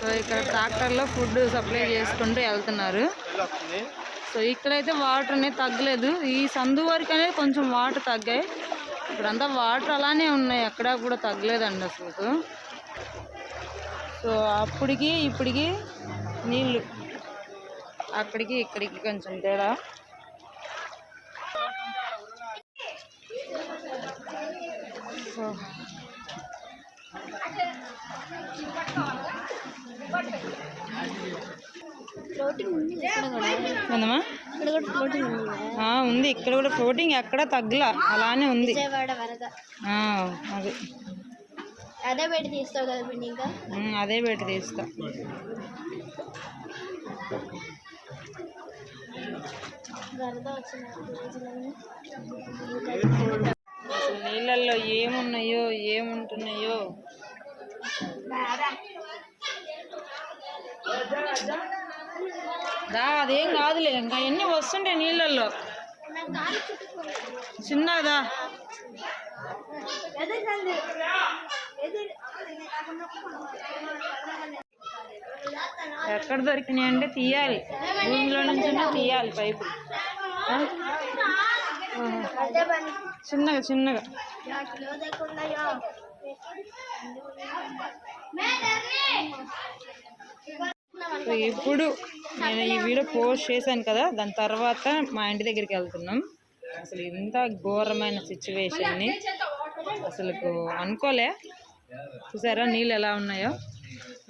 So ఇక్కడ ట్రాక్టర్లో food supply చేసుకుంటూ వెళ్తున్నారు. సో ఇక్కడైతే వాటర్ అనేది తగ్గలేదు. ఈ సందు వరకు అనేది కొంచెం వాటర్ తగ్గాయి. ఇప్పుడంతా వాటర్ అలానే ఉన్నాయి. ఎక్కడా కూడా తగ్గలేదండి అసలు సో అప్పటికి ఇప్పటికి నీళ్ళు. అక్కడికి ఇక్కడికి కొంచెం తేడా. సో ఫ్లోటింగ్ ఉంది ఇక్కడ కూడా ఉందమ్మా? ఉంది. ఇక్కడ కూడా ఫ్లోటింగ్ ఎక్కడ తగ్గల. అలానే ఉంది. అది. అదే పెట్టి తీస్తావు కదా ఇంకా? అదే పెట్టి తీస్తా. నీళ్ళల్లో ఏమున్నాయో ఏముంటున్నాయో దా అదేం కాదులే ఇంకా ఎన్ని వస్తుంటాయి నీళ్ళల్లో? చిన్నదా? ఎక్కడ దొరికినాయి అంటే తీయాలి. భూమిలో నుంచి తీయాలి పైపు. చిన్నగా చిన్నగా. సో ఇప్పుడు నేను ఈ వీడియో పోస్ట్ చేశాను కదా దాని తర్వాత మా ఇంటి దగ్గరికి వెళ్తున్నాం. అసలు ఇంత ఘోరమైన సిచ్యువేషన్ని అసలు అనుకోలే. చూసారా నీళ్ళు ఎలా ఉన్నాయో?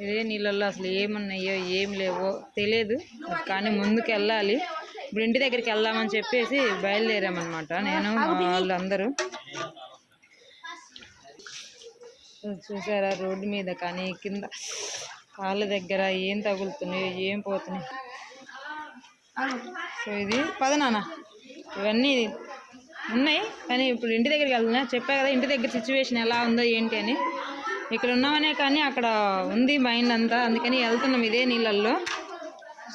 ఇదే నీళ్ళల్లో అసలు ఏమున్నాయో ఏం లేవో తెలియదు. కానీ ముందుకు వెళ్ళాలి. ఇప్పుడు ఇంటి దగ్గరికి వెళ్దామని చెప్పేసి బయలుదేరామన్నమాట. నేను వాళ్ళు వాళ్ళందరూ. చూసారా? రోడ్డు మీద కానీ కింద కాళ్ళ దగ్గర ఏం తగులుతున్నాయో ఏం పోతున్నాయి. సో ఇది పద నాన్న. ఇవన్నీ ఉన్నాయి. కానీ ఇప్పుడు ఇంటి దగ్గరికి వెళ్తున్నా చెప్పా కదా ఇంటి దగ్గర సిచ్యువేషన్ ఎలా ఉందో ఏంటి అని. ఇక్కడ ఉన్నామనే కానీ అక్కడ ఉంది మైండ్ అంతా. అందుకని వెళ్తున్నాం ఇదే నీళ్ళల్లో.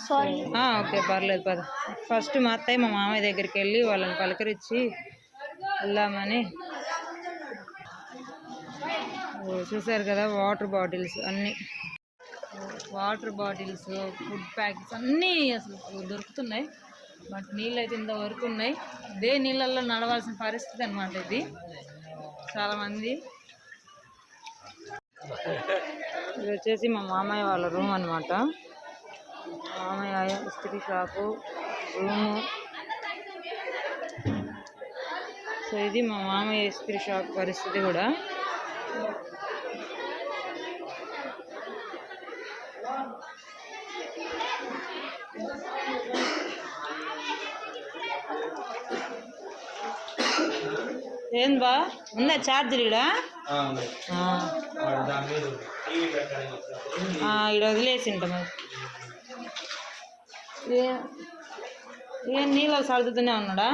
సారీ ఓకే పర్లేదు పద. ఫస్ట్ మా అత్తయ్య మా మామయ్య దగ్గరికి వెళ్ళి వాళ్ళని పలకరించి వెళ్దామని చూసారు కదా వాటర్ బాటిల్స్ అన్నీ. వాటర్ బాటిల్స్ ఫుడ్ ప్యాకెట్స్ అన్నీ అసలు దొరుకుతున్నాయి. బట్ నీళ్ళు అయితే ఇంతవరకు ఉన్నాయి. ఇదే నీళ్ళల్లో నడవాల్సిన పరిస్థితి అనమాట ఇది. చాలామంది. ఇది వచ్చేసి మా మామయ్య వాళ్ళ రూమ్ అనమాట మామయ్య ఇస్త్రీ షాపు రూము సో ఇది మా మామయ్య ఇస్త్రీ షాప్ పరిస్థితి కూడా. ఏం బా? ఉందా ఛార్జర్ వచ్చినప్పుడు ఆ, ఈడ వదిలేసింట మరి. ఏ- ఏం నీళ్ళు సర్దుతూనే ఉన్నాడా?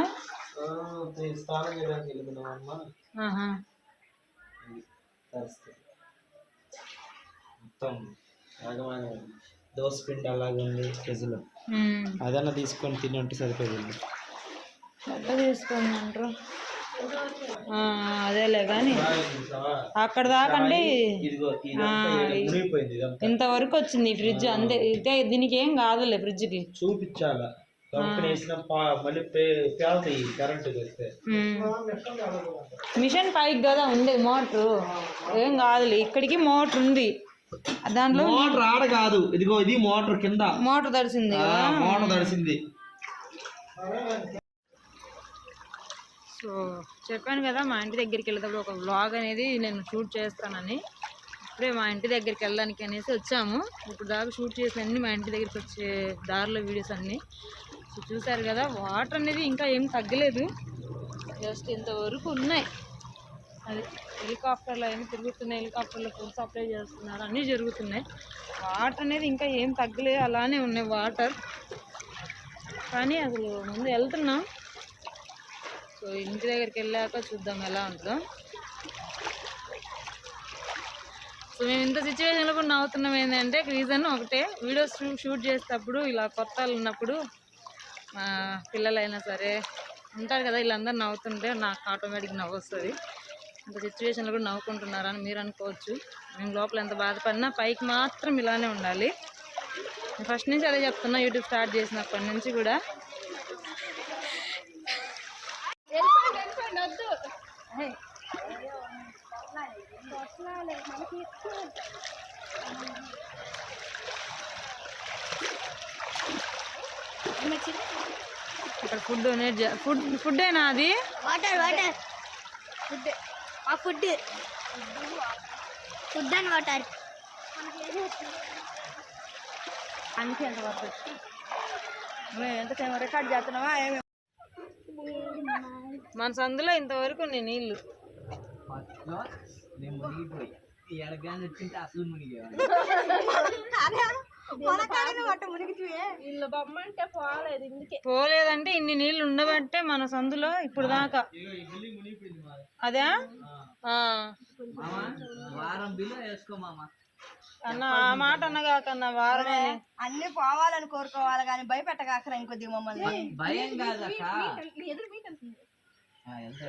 మొత్తం దోశ పిండి అలాగే ఉంది ఫ్రిడ్జ్లో. అదన్నా తీసుకొని తిని ఉంటే సరిపోయింది. ఎట్లా తీసుకొని అంటారు అదేలే కానీ అక్కడ ఇదంతా ఇంతవరకు వచ్చింది ఫ్రిడ్జ్ అంతే. ఇదే దీనికి ఏం కాదులే ఫ్రిడ్జ్కి. చూపించాల? పేలుతాయి కరెంటు వస్తే మిషన్ పైకి కదా ఉండేది మోటరు. ఏం కాదులే ఇక్కడికి మోటర్ ఉంది. దాంట్లో మోటార్ ఆడ కాదు. ఇదిగో ఇది మోటార్ కింద. మోటార్ తడిసింది మోటార్ తడిసింది. సో చెప్పాను కదా మా ఇంటి దగ్గరికి వెళ్ళేటప్పుడు ఒక వ్లాగ్ అనేది నేను షూట్ చేస్తానని. ఇప్పుడే మా ఇంటి దగ్గరికి వెళ్ళడానికి అనేసి వచ్చాము. ఇప్పుడు దాకా షూట్ చేసిన మా ఇంటి దగ్గరికి వచ్చే దారిలో వీడియోస్ అన్నీ. సో చూసారు కదా వాటర్ అనేది ఇంకా ఏం తగ్గలేదు. జస్ట్ ఇంతవరకు ఉన్నాయి. అది హెలికాప్టర్లు అన్నీ తిరుగుతున్నాయి. హెలికాప్టర్లో ఫుడ్ సప్లై చేస్తున్నారు. అన్నీ జరుగుతున్నాయి. వాటర్ అనేది ఇంకా ఏం తగ్గలేదు అలానే ఉన్నాయి వాటర్ కానీ అసలు ముందు వెళ్తున్నాం. సో ఇంటి దగ్గరికి వెళ్ళాక చూద్దాం ఎలా ఉంటుందో సో మేము ఇంత సిచ్యువేషన్లో కూడా నవ్వుతున్నాం ఏంటంటే రీజన్ ఒకటే. వీడియోస్ షూట్ చేసేటప్పుడు ఇలా కొత్త ఉన్నప్పుడు మా పిల్లలైనా సరే ఉంటారు కదా వీళ్ళందరూ నవ్వుతుంటే నాకు ఆటోమేటిక్ నవ్వు వస్తుంది. ఇంత సిచ్యువేషన్లో కూడా నవ్వుకుంటున్నారని మీరు అనుకోవచ్చు. మేము లోపల ఎంత బాధపడినా పైకి మాత్రం ఇలానే ఉండాలి. ఫస్ట్ నుంచి అదే చెప్తున్నా యూట్యూబ్ స్టార్ట్ చేసినప్పటి నుంచి కూడా. ఇక్కడ ఫుడ్ డొనేట్ ఫుడ్ ఫుడ్డేనా అది? వాటర్ వాటర్ ఫుడ్ ఆ ఫుడ్ ఫుడ్ అండ్ వాటర్ అందుకే ఎంత ఎంత రికార్డ్ చేస్తున్నావా? మన సందులో ఇంతవరకు నేను నీళ్ళు. పోలేదంటే ఇన్ని నీళ్ళు ఉండబట్టే మన సందులో ఇప్పుడు దాకా. అదే? వారం బిల్లు వేసుకో అన్న ఆ మాట అన్నగాకన్న వారమే. అన్ని పోవాలని కోరుకోవాలి కానీ భయపెట్టగాకరా ఇంకొద్ది మమ్మల్ని. భయం కాదక్క. ఆ, ఎంత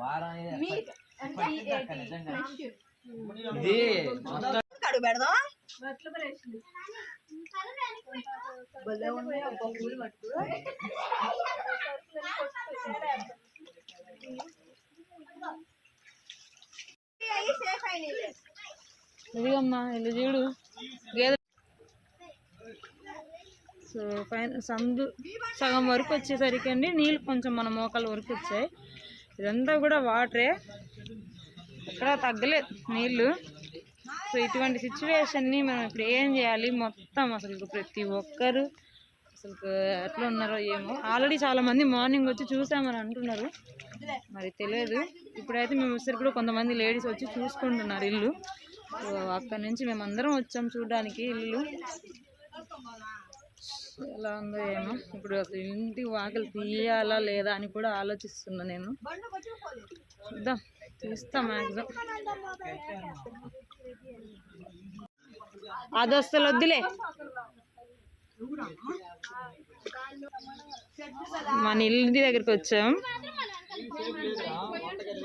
వారం అనేది పట్టిందక్క నిజంగా. ఇది మొత్తం అడుగు పెడదాం భలే ఉన్నాయి అబ్బా పూలు మట్టుకు అయ్యి సేఫ్ అయినాయి ఇదిగమ్మా ఇల్లు చూడు. గేదె సో పైన సందు సగం వరకు వచ్చేసరికి అండి నీళ్ళు కొంచెం మన మోకాల వరకు వచ్చాయి. ఇదంతా కూడా వాటరే. ఇక్కడ తగ్గలేదు నీళ్ళు. సో ఇటువంటి సిచ్యువేషన్ని మనం ఇప్పుడు ఏం చేయాలి? మొత్తం అసలు ప్రతి ఒక్కరు అసలు ఎట్లా ఉన్నారో ఏమో. ఆల్రెడీ చాలామంది మార్నింగ్ వచ్చి చూసామని అంటున్నారు. మరి తెలియదు. ఇప్పుడైతే మేము వచ్చేసరికి కూడా కొంతమంది లేడీస్ వచ్చి చూసుకుంటున్నారు ఇల్లు. అక్కడి నుంచి మేము అందరం వచ్చాం చూడడానికి ఇల్లు. ఎలా ఉందో ఏమో. ఇప్పుడు అసలు ఇంటి వాకలు తీయాలా లేదా అని కూడా ఆలోచిస్తున్నా నేను. చూద్దాం. తీస్తా మ్యాక్సిమం అది అసలు వద్దులే. మన ఇల్లు దగ్గరికి వచ్చాం.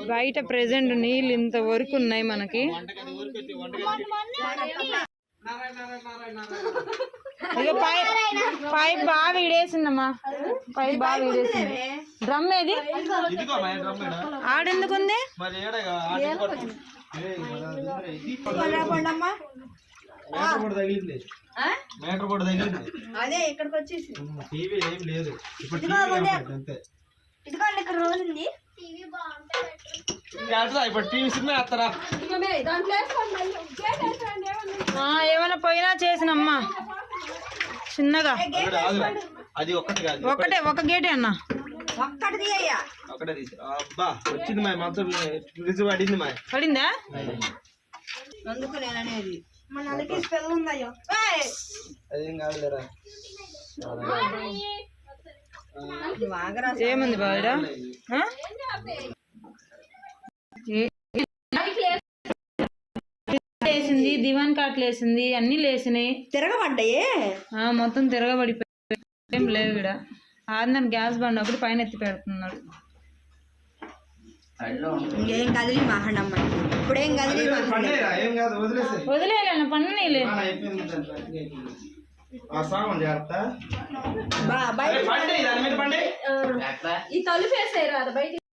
బయట ప్రెసెంట్ నీళ్ళు ఇంతవరకు ఉన్నాయి మనకి. పైప్ బాగా విడేసిందమ్మా. పైప్ బాగా విడేసింది. డ్రమ్ ఏది? ఇదిగో మా డ్రమ్ ఈడ. ఆడెందుకుంది? మేటర్ కూడా తగిలింది. మేటర్ కూడా తగిలింది. అదే ఇక్కడికి వచ్చేసి టీవీ ఏం లేదు. ఇప్పుడు టీవీ కనపడదు అంతే. ఇదిగోండి ఇక్కడ రోల్ ఉంది. ఇప్పుడు టీవీ సినిమా వేస్తారా ఆ, ఏమైనా పోయినా చేసినమ్మా. చిన్నగా. ఒకటి. అది ఒక్కటి కాదు ఒకటే ఒక గేటే అన్న. ఒక్కటి తీయ్యా ఒకటే తీసి. అబ్బా వచ్చింది మా మొత్తం ఫ్రిడ్జ్ పడింది మా పడిందా? అందుకు నేను అనేది మన నలకి స్పెల్ ఉందయ్యో. అదేం కాదులేరా. వాగరా ఏముంది బావిడ లేసింది దివాన్ కాట్లు వేసింది అన్ని లేసినాయి. తిరగబడ్డాయే? ఆ, మొత్తం తిరగబడిపోయి ఏం లేవు ఇక్కడ ఆదిన గ్యాస్ బండ్ ఒకటి పైన ఎత్తి పెడుతున్నాడు. ఇంకేం కదిలి మాహండమ్మ ఇప్పుడేం కదిలి ఏం వదిలేయాలన్న పన్నీలే ఆ సామాన్ జాగ్రత్త. బా బయట పండి దాని మీద పండి ఈ తలుపు వేసేయరు అది బయట